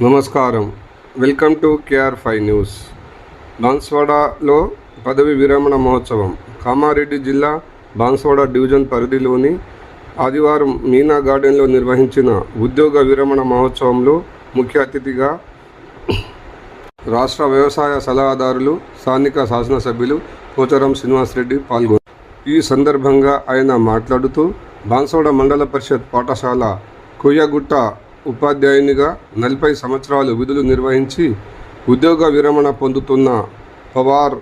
నమస్కారం. Welcome to KR five news. బాన్స్వాడలో పదవి విరమణ మహోత్సవం. కామారెడ్డి జిల్లా బాన్స్వాడ డివిజన్ పరిధిలోని ఆదివారం మీనా గార్డెన్లో నిర్వహించిన ఉద్యోగ విరమణ మహోత్సవంలో ముఖ్య అతిథిగా రాష్ట్ర వ్యవసాయ సలహాదారులు స్థానిక శాసనసభ్యులు పోచారం శ్రీనివాసరెడ్డి పాల్గొన్నారు. ఈ సందర్భంగా ఆయన మాట్లాడుతూ బాన్సోడ మండల పరిషత్ పాఠశాల కొయ్యగుట్ట ఉపాధ్యాయునిగా నలభై సంవత్సరాలు విధులు నిర్వహించి ఉద్యోగ విరమణ పొందుతున్న పవార్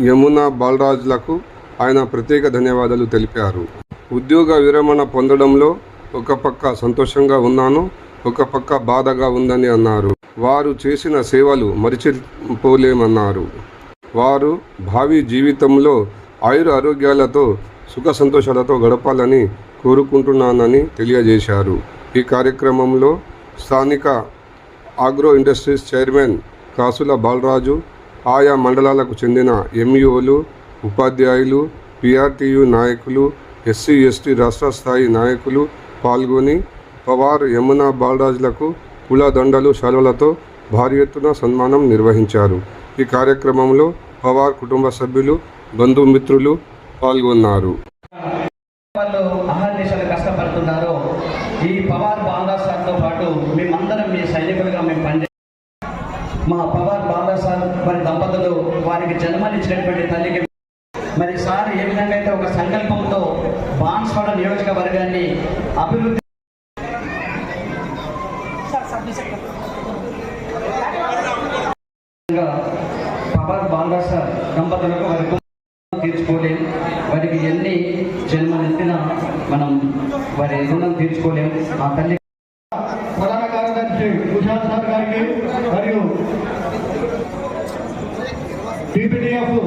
యమున బాలరాజులకు ఆయన ప్రత్యేక ధన్యవాదాలు తెలిపారు. ఉద్యోగ విరమణ పొందడంలో ఒక పక్క సంతోషంగా ఉన్నాను ఒక పక్క బాధగా ఉందని అన్నారు. వారు చేసిన సేవలు మరిచిపోలేమన్నారు. వారు భావి జీవితంలో ఆయుర ఆరోగ్యాలతో సుఖ సంతోషాలతో గడపాలని కోరుకుంటున్నానని తెలియజేశారు. ఈ కార్యక్రమంలో స్థానిక ఆగ్రో ఇండస్ట్రీస్ చైర్మన్ కాసుల బాలరాజు ఆయా మండలాలకు చెందిన ఎంఈఓలు ఉపాధ్యాయులు పిఆర్టీయు నాయకులు ఎస్సీ ఎస్టీ రాష్ట్ర స్థాయి నాయకులు పాల్గొని పవార్ యమున బాలరాజులకు పూలదండలు శాలువలతో భారీ ఎత్తున సన్మానం నిర్వహించారు. ఈ కార్యక్రమంలో పవార్ కుటుంబ సభ్యులు బంధుమిత్రులు పాల్గొన్నారు. వాళ్ళు ఈ పవార్ బాందా సార్తో పాటు మేమందరం మీ సైనికులుగా మేము పనిచే మా పవార్ బాందా సార్ మరి దంపతులు వారికి జన్మనిచ్చినటువంటి తల్లికి మరి సార్ ఏ విధంగా అయితే ఒక సంకల్పంతో బాన్స్వాడ నియోజకవర్గాన్ని అభివృద్ధి పవార్ బాందా సార్ దంపతులకు వారి రుణం తీర్చుకోలేం. వారికి ఎన్ని జన్మలెత్తినా మనం వారి రుణం తీర్చుకోలేం. ఆ తల్లి ప్రధాన కార్యదర్శి కుషాల్ సార్ గారికి మరియు టీపీడీఎఫ్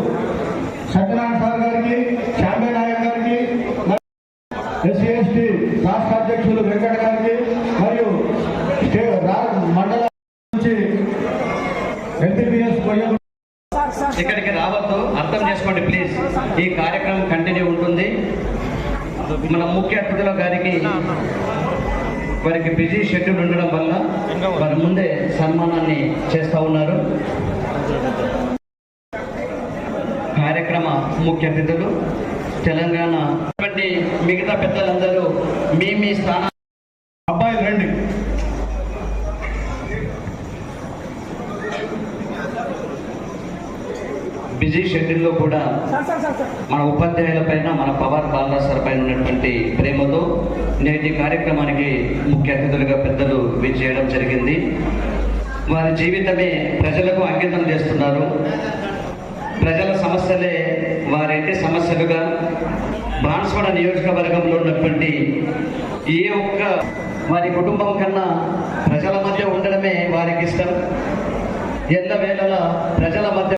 సత్యనారాయణ సార్ గారికి శాంబే నాయక్ గారికి ఎస్సీ ఎస్టీ రాష్ట్ర అధ్యక్షులు వెంకట గారికి మరియు మండల నుంచి ఎల్టీపీఎస్ ఇక్కడికి రావద్దు. అర్థం చేసుకోండి ప్లీజ్ ఈ కార్యక్రమం కంటిన్యూ ఉంటుంది. మన ముఖ్య అతిథుల గారికి వారికి బిజీ షెడ్యూల్ ఉండడం వల్ల వారి ముందే సన్మానాన్ని చేస్తూ ఉన్నారు. కార్యక్రమ ముఖ్య అతిథులు తెలంగాణ మిగతా పెద్దలందరూ మీ మీ స్థానం బిజీ షెడ్యూల్లో కూడా మన ఉపాధ్యాయుల పైన మన పవర్ బాలరాజ్ సార్ పైన ఉన్నటువంటి ప్రేమతో నేటి కార్యక్రమానికి ముఖ్య అతిథులుగా పెద్దలు విచ్చేయడం జరిగింది. వారి జీవితమే ప్రజలకు అంకితం చేస్తున్నారు. ప్రజల సమస్యలే వారింటి సమస్యలుగా బాన్స్వాడ నియోజకవర్గంలో ఉన్నటువంటి ఏ ఒక్క వారి కుటుంబం కన్నా ప్రజల మధ్య ఉండడమే వారికి ఇష్టం. ఎల్ల వేళలా ప్రజల మధ్య